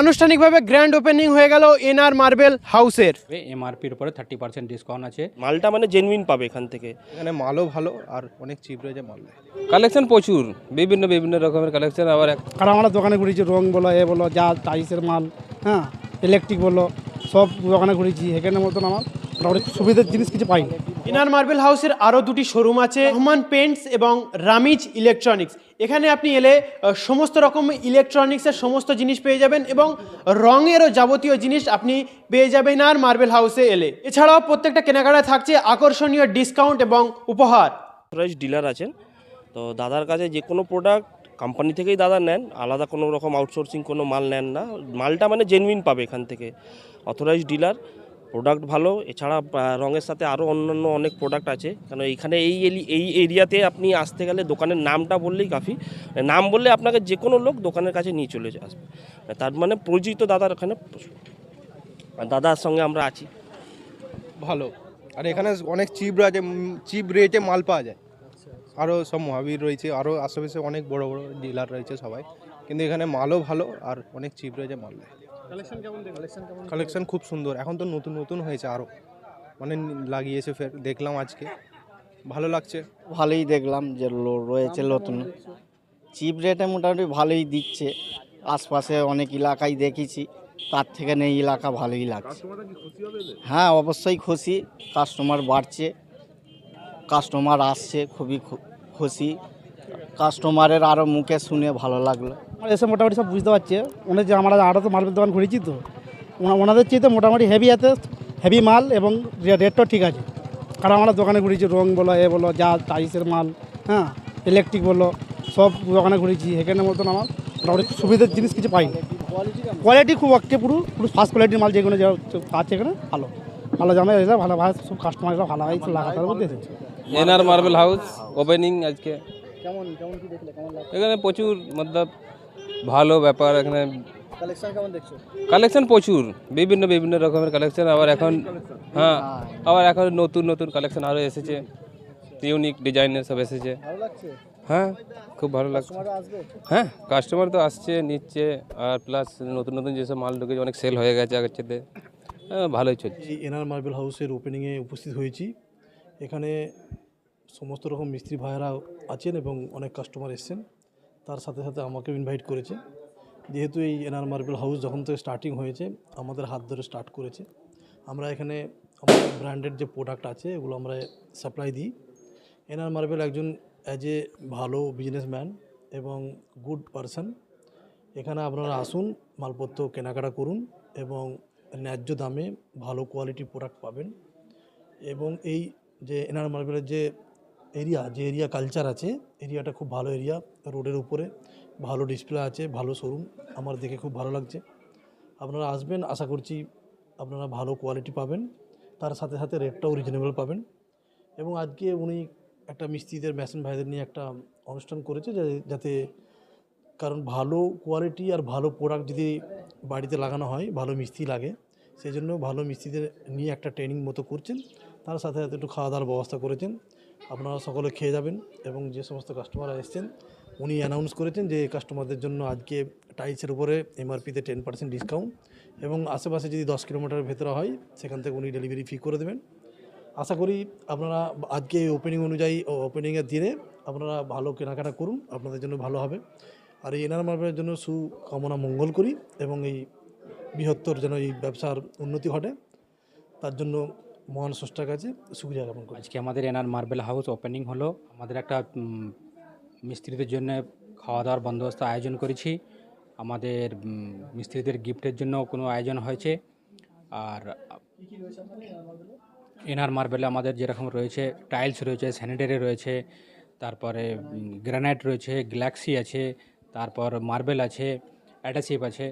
আনুষ্ঠানিকভাবে grand opening হয়ে গেল এনআর মার্বেল হাউসের। এমআরপির উপরে থার্টি পার্সেন্ট ডিসকাউন্ট আছে। মালটা মানে জেনুইন পাবে এখান থেকে। এখানে মালও ভালো আর অনেক চিপ রয়েছে মাল। কালেকশন প্রচুর বিভিন্ন বিভিন্ন রকমের কালেকশন আবার কারণ আমরা দোকানে ঘুরেছি রং বলো এ বলো যা টাইসের মাল হ্যাঁ ইলেকট্রিক বলো সব দোকানে ঘুরেছি এখানে মতন আমার মোটামুটি সুবিধার জিনিস কিছু পাইনি। এনআর মার্বেল হাউসের আরও দুটি শোরুম আছে, রহমান পেন্টস এবং রামিজ ইলেকট্রনিক্স। এখানে আপনি এলে সমস্ত রকম ইলেকট্রনিক্সের সমস্ত জিনিস পেয়ে যাবেন এবং রঙেরও যাবতীয় জিনিস আপনি পেয়ে যাবেন আর মার্বেল হাউসে এলে। এছাড়াও প্রত্যেকটা কেনাকাটায় থাকছে আকর্ষণীয় ডিসকাউন্ট এবং উপহার। অথরাইজ ডিলার আছেন। তো দাদার কাছে যে কোনো প্রোডাক্ট কোম্পানি থেকেই দাদা নেন, আলাদা কোনো রকম আউটসোর্সিং কোনো মাল নেন না। মালটা মানে জেনুইন পাবে এখান থেকে। অথরাইজ ডিলার প্রোডাক্ট ভালো। এছাড়া রঙের সাথে আরও অন্যান্য অনেক প্রোডাক্ট আছে। কারণ এইখানে এই এলি- এই এরিয়াতে আপনি আসতে গেলে দোকানের নামটা বললেই কাফি। নাম বললে আপনাকে যে কোনো লোক দোকানের কাছে নিয়ে চলে আসবে তার মানে পরিচিত দাদার এখানে দাদার সঙ্গে আমরা আছি। ভালো। আর এখানে অনেক চিপ রয়েছে চিপ রেটে মাল পাওয়া যায়। আরও সব মহাবীর রয়েছে আরও আশেপাশে অনেক বড় বড় ডিলার রয়েছে সবাই। কিন্তু এখানে মালও ভালো আর অনেক চিপ রয়েছে মাল দেয়। কালেকশন খুব সুন্দর। এখন তো নতুন নতুন হয়েছে আরও মানে লাগিয়েছে ফের দেখলাম আজকে। ভালো লাগছে। ভালোই দেখলাম যে লো- রয়েছে নতুন। চিপ রেটে মোটামুটি ভালোই দিচ্ছে। আশপাশে অনেক এলাকায় দেখেছি। তার থেকে নেই এলাকা ভালোই লাগছে। হ্যাঁ অবশ্যই খুশি। কাস্টমার বাড়ছে। কাস্টমার আসছে খুবই খু- খুশি। কাস্টমারের আরও মুখে শুনে ভালো লাগল। এসে মোটামুটি সব বুঝতে পারছে। ওনার যে আমরা আরও তো মার্বেল দোকান ঘুরেছি তো। ওনাদের চেয়ে তো মোটামুটি হেভি এতে হেভি মাল এবং রেটটাও ঠিক আছে। কারণ আমরা দোকানে ঘুরেছি রং বলো এ বলো যা টাইসের মাল হ্যাঁ ইলেকট্রিক বলো সব দোকানে ঘুরেছি এখানে মতন আমার মোটামুটি সুবিধার জিনিস কিছু পাইনি। কোয়ালিটি খুব একে পুরো পুরো ফার্স্ট কোয়ালিটির মাল যেগুলো যা আছে এখানে ভালো। ভালো জামে এসে ভালো ভালো সব কাস্টমাররা ভালো হয় লাগাতার মধ্যে এসেছে। এনআর মার্বেল হাউস ওপেনিং আজকে। এখানে প্রচুর মতলব ভালো ব্যাপার এখানে কালেকশন প্রচুর বিভিন্ন বিভিন্ন রকমের কালেকশন আবার এখন হ্যাঁ আবার এখন নতুন নতুন কালেকশন আরও এসেছে। ইউনিক ডিজাইনের সব এসেছে। হ্যাঁ খুব ভালো লাগছে। হ্যাঁ কাস্টমার তো আসছে নিচ্ছে আর প্লাস নতুন নতুন যেসব মাল ঢুকেছে অনেক সেল হয়ে গেছে আগের চেয়ে। হ্যাঁ ভালোই চলছে। এনআর মার্বেল হাউসের ওপেনিংয়ে উপস্থিত হয়েছি। এখানে সমস্ত রকম মিস্ত্রি ভাইয়েরা আছেন এবং অনেক কাস্টমার এসছেন। তার সাথে সাথে আমাকেও ইনভাইট করেছে। যেহেতু এই এনআর মার্বেল হাউস যখন থেকে স্টার্টিং হয়েছে, আমাদের হাত ধরে স্টার্ট করেছে। আমরা এখানে আমাদের ব্র্যান্ডেড যে প্রোডাক্ট আছে, এগুলো আমরা সাপ্লাই দিই। এনআর মার্বেল একজন অ্যাজ এ ভালো বিজনেসম্যান এবং গুড পারসন এখানে আপনারা আসুন, মালপত্র কেনাকাটা করুন এবং ন্যায্য দামে ভালো কোয়ালিটি প্রোডাক্ট পাবেন। এবং এই যে এনআর মার্বেলের যে এরিয়া যে এরিয়া কালচার আছে এরিয়াটা খুব ভালো এরিয়া রোডের উপরে, ভালো ডিসপ্লে আছে, ভালো শোরুম আমার দেখে খুব ভালো লাগছে। আপনারা আসবেন, আশা করছি আপনারা ভালো কোয়ালিটি পাবেন, তার সাথে সাথে রেটটাও রিজনেবল পাবেন। এবং আজকে উনি একটা মিস্ত্রিদের মেশিন ভাইদের নিয়ে একটা অনুষ্ঠান করেছে যাতে কারণ ভালো কোয়ালিটি আর ভালো প্রোডাক্ট যদি বাড়িতে লাগানো হয়, ভালো মিস্ত্রি লাগে সেই জন্য ভালো মিস্ত্রিদের নিয়ে একটা ট্রেনিং মতো করছেন। তার সাথে সাথে একটু খাওয়া দাওয়ার ব্যবস্থা করেছেন। আপনারা সকলে খেয়ে যাবেন এবং যে সমস্ত কাস্টমাররা এসছেন, উনি অ্যানাউন্স করেছেন যে কাস্টমারদের জন্য আজকে টাইলসের উপরে এমআরপিতে টেন পার্সেন্ট ডিসকাউন্ট এবং আশেপাশে যদি দশ কিলোমিটারের ভেতরে হয়, সেখান থেকে উনি ডেলিভারি ফি করে দেবেন। আশা করি আপনারা আজকে এই ওপেনিং অনুযায়ী ওপেনিংয়ের দিনে আপনারা ভালো কেনাকাটা করুন, আপনাদের জন্য ভালো হবে। আর এই এনার মার্বেলের জন্য সুকামনা মঙ্গল করি এবং এই বৃহত্তর যেন এই ব্যবসার উন্নতি ঘটে, তার জন্য মহান স্রষ্টার কাছে সুবিধা জ্ঞাপন করি। আজকে আমাদের এনার মার্বেল হাউস ওপেনিং হলো। আমাদের একটা মিস্ত্রিদের জন্য খাওয়া দাওয়ার বন্দোবস্ত আয়োজন করেছি। আমাদের মিস্ত্রিদের গিফটের জন্য কোনো আয়োজন হয়েছে। আর এনার মার্বেলে আমাদের যেরকম রয়েছে টাইলস রয়েছে স্যানিটারি রয়েছে তারপরে গ্রানাইট রয়েছে গ্যালাক্সি আছে তারপর মার্বেল আছে অ্যাটাসিভ আছে।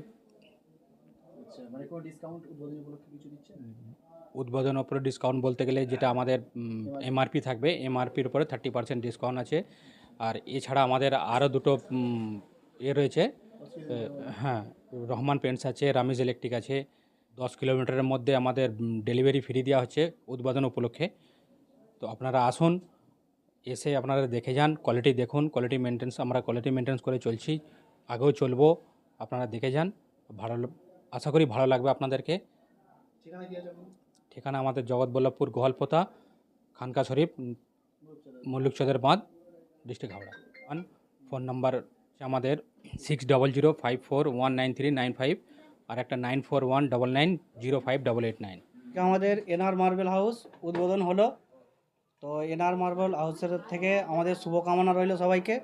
উদ্বোধন ওপরে ডিসকাউন্ট বলতে গেলে যেটা আমাদের এমআরপি থাকবে এমআরপির উপরে থার্টি পার্সেন্ট ডিসকাউন্ট আছে। আর এছাড়া আমাদের আরও দুটো এ রয়েছে হ্যাঁ রহমান পেন্টস আছে, রামিজ ইলেকট্রিক আছে। দশ কিলোমিটারের মধ্যে আমাদের ডেলিভারি ফ্রি দেওয়া হচ্ছে উদ্বোধন উপলক্ষে। তো আপনারা আসুন, এসে আপনারা দেখে যান কোয়ালিটি দেখুন কোয়ালিটি মেনটেন্স আমরা কোয়ালিটি মেনটেন্স করে চলছি, আগেও চলবো, আপনারা দেখে যান, ভালো আশা করি ভালো লাগবে আপনাদেরকে। ঠিকানা আমাদের জগৎবল্লভপুর গোহালপোতা খানকা শরীফ উম, মল্লিক বাঁধ ডিস্ট্রিক্ট হাওড়া। ফোন নাম্বার আমাদের six double zero five four one nine three nine five আর একটা nine four one double nine zero five double eight nine আমাদের এনআর মার্বেল হাউস উদ্বোধন হলো। তো এনআর মার্বেল হাউসের থেকে আমাদের শুভকামনা রইল সবাইকে।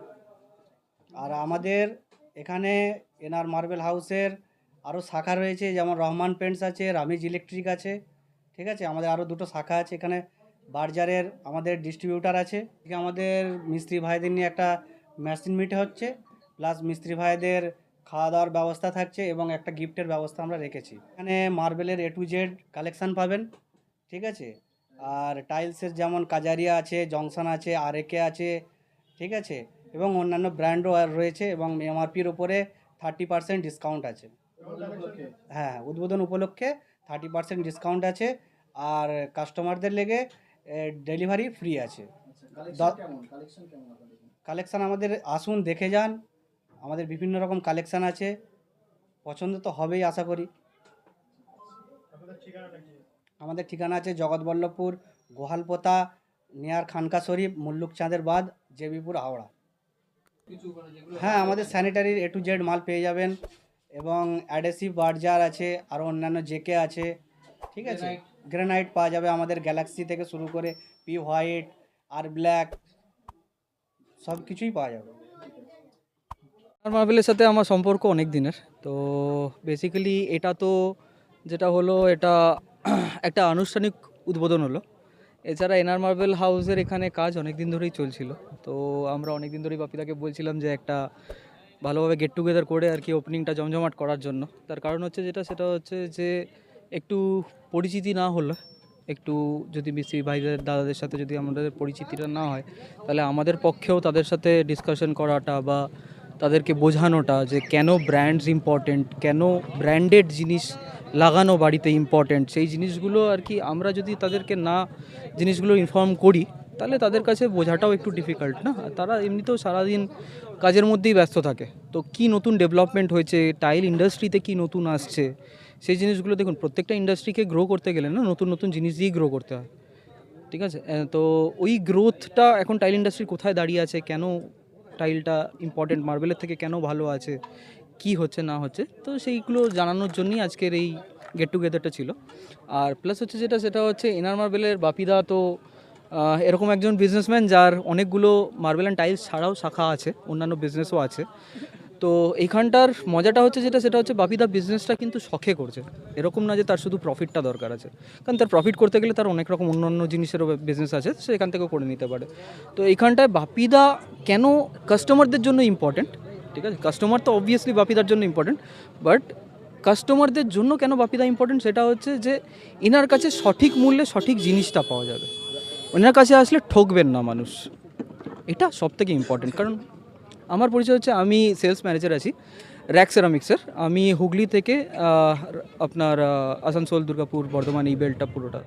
আর আমাদের এখানে এনআর মার্বেল হাউসের আরও শাখা রয়েছে যেমন রহমান পেন্টস আছে রামিজ ইলেকট্রিক আছে ঠিক আছে? আমাদের আরও দুটো শাখা আছে এখানে। বার্জারের আমাদের ডিস্ট্রিবিউটার আছে। আমাদের মিস্ত্রি ভাইদের নিয়ে একটা মেশিন মিট হচ্ছে। প্লাস মিস্ত্রি ভাইদের খাওয়া দাওয়ার ব্যবস্থা থাকছে এবং একটা গিফটের ব্যবস্থা আমরা রেখেছি। এখানে মার্বেলের এ টু জেড কালেকশান পাবেন। ঠিক আছে? আর টাইলসের যেমন কাজারিয়া আছে, জংশন আছে আরএকে আছে। ঠিক আছে? এবং অন্যান্য ব্র্যান্ডও আর রয়েছে এবং এমআরপির উপরে থার্টি পার্সেন্ট ডিসকাউন্ট আছে। হ্যাঁ। উদ্বোধন উপলক্ষে থার্টি পার্সেন্ট ডিসকাউন্ট আছে আর কাস্টমারদের লেগে ডেলিভারি ফ্রি আছে। কালেকশান আমাদের আসুন দেখে যান। আমাদের বিভিন্ন রকম কালেকশান আছে। পছন্দ তো হবেই আশা করি। আমাদের ঠিকানা আছে জগৎবল্লভপুর গোহালপোতা নেয়ার খানকা শরীফ মুল্লুক চাঁদের বাদ জেবিপুর হাওড়া। হ্যাঁ আমাদের স্যানিটারির এ টু জেড মাল পেয়ে যাবেন। এবং অ্যাডেসিভ বার্জার আছে আরও অন্যান্য জেকে আছে ঠিক আছে? গ্রানাইট পাওয়া যাবে আমাদের গ্যালাক্সি থেকে শুরু করে পি হোয়াইট আর ব্ল্যাক সব কিছুই পাওয়া যাবে। আর মার্বেলের সাথে আমার সম্পর্ক অনেক দিনের তো বেসিক্যালি এটা তো যেটা হলো এটা একটা আনুষ্ঠানিক উদ্বোধন হলো। এছাড়া এনআর মার্বেল হাউসের এখানে কাজ অনেক দিন ধরেই চলছিল তো আমরা অনেক দিন ধরেই বাপিদাকে বলছিলাম যে একটা ভালোভাবে গেট টুগেদার করে আর কি ওপেনিংটা জমজমাট করার জন্য। তার কারণ হচ্ছে যেটা, সেটা হচ্ছে যে একটু পরিচিতি না হলে, একটু যদি মিস্ত্রি ভাইদের দাদাদের সাথে যদি আমাদের পরিচিতিটা না হয়, তাহলে আমাদের পক্ষেও তাদের সাথে ডিসকাশন করাটা বা তাদেরকে বোঝানোটা যে কেন ব্র্যান্ডস ইম্পর্টেন্ট কেন ব্র্যান্ডেড জিনিস লাগানো বাড়িতে ইম্পর্টেন্ট সেই জিনিসগুলো আর কি আমরা যদি তাদেরকে না, জিনিসগুলো ইনফর্ম করি তাহলে তাদের কাছে বোঝাটাও একটু ডিফিকাল্ট না? তারা এমনিতেও সারাদিন কাজের মধ্যেই ব্যস্ত থাকে। তো কি নতুন ডেভেলপমেন্ট হয়েছে? টাইল ইন্ডাস্ট্রিতে কি নতুন আসছে? সেই জিনিসগুলো দেখুন, প্রত্যেকটা ইন্ডাস্ট্রিকে গ্রো করতে গেলে, না, নতুন নতুন জিনিস দিয়েই গ্রো করতে হয়। ঠিক আছে? তো ওই গ্রোথটা এখন টাইল ইন্ডাস্ট্রি কোথায় দাঁড়িয়ে আছে? কেন টাইলটা ইম্পর্টেন্ট মার্বেলের থেকে কেন ভালো আছে? কি হচ্ছে, না হচ্ছে? তো সেইগুলো জানানোর জন্যই আজকের এই গেট টুগেদারটা ছিল। আর প্লাস হচ্ছে যেটা, সেটা হচ্ছে এনআর মার্বেলের বাপিদা তো এরকম একজন বিজনেসম্যান যার অনেকগুলো মার্বেল অ্যান্ড টাইলস ছাড়াও শাখা আছে, অন্যান্য বিজনেসও আছে। তো এইখানটার মজাটা হচ্ছে যেটা, সেটা হচ্ছে বাপিদা বিজনেসটা কিন্তু শখে করছে। এরকম না যে তার শুধু প্রফিটটা দরকার আছে। কারণ তার প্রফিট করতে গেলে তার অনেক রকম অন্য অন্য জিনিসেরও বিজনেস আছে, সে এখান থেকেও করে নিতে পারে। তো এইখানটায় বাপিদা কেন কাস্টমারদের জন্য ইম্পর্টেন্ট ঠিক আছে? কাস্টমার তো অবভিয়াসলি বাপিদার জন্য ইম্পর্টেন্ট বাট কাস্টমারদের জন্য কেন বাপিদা ইম্পর্টেন্ট সেটা হচ্ছে যে, এনার কাছে সঠিক মূল্যে সঠিক জিনিসটা পাওয়া যাবে। ওনার কাছে আসলে ঠকবেন না মানুষ। এটা সব থেকে ইম্পর্টেন্ট কারণ আমার পরিচয় হচ্ছে আমি সেলস ম্যানেজার আছি র্যাক সেরামিক্সের আমি হুগলি থেকে আপনার আসানসোল, দুর্গাপুর, বর্ধমান এই বেল্টটা পুরোটা।